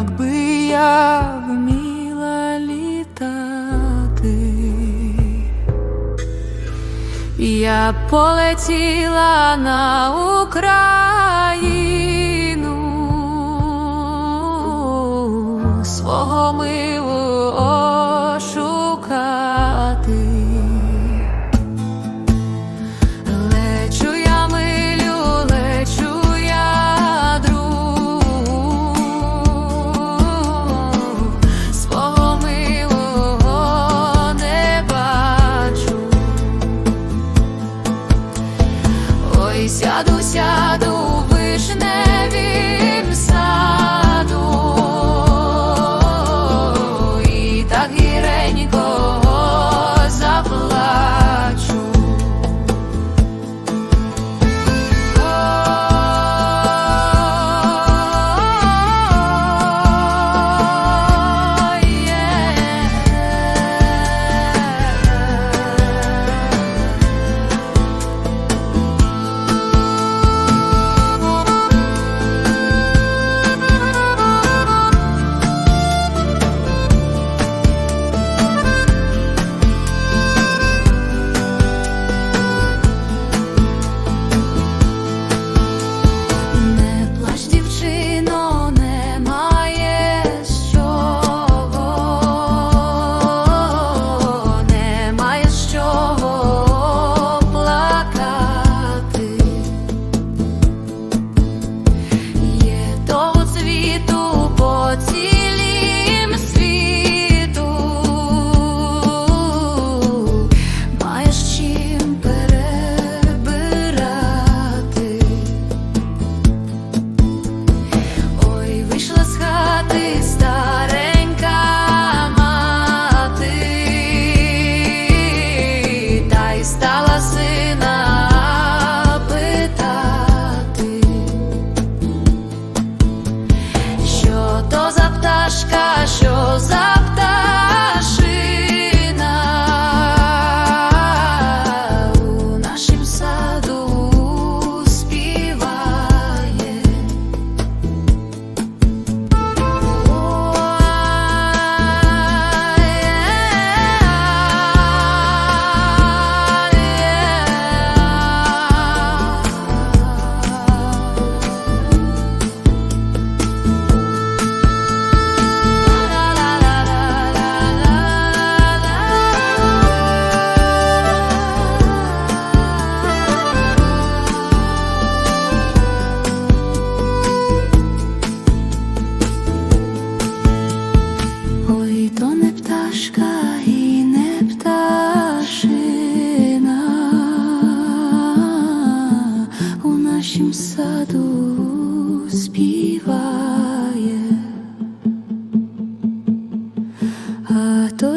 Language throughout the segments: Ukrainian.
якби я вміла літати, я полетіла на Україну свого милу.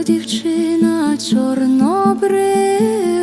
дівчина чорнобри.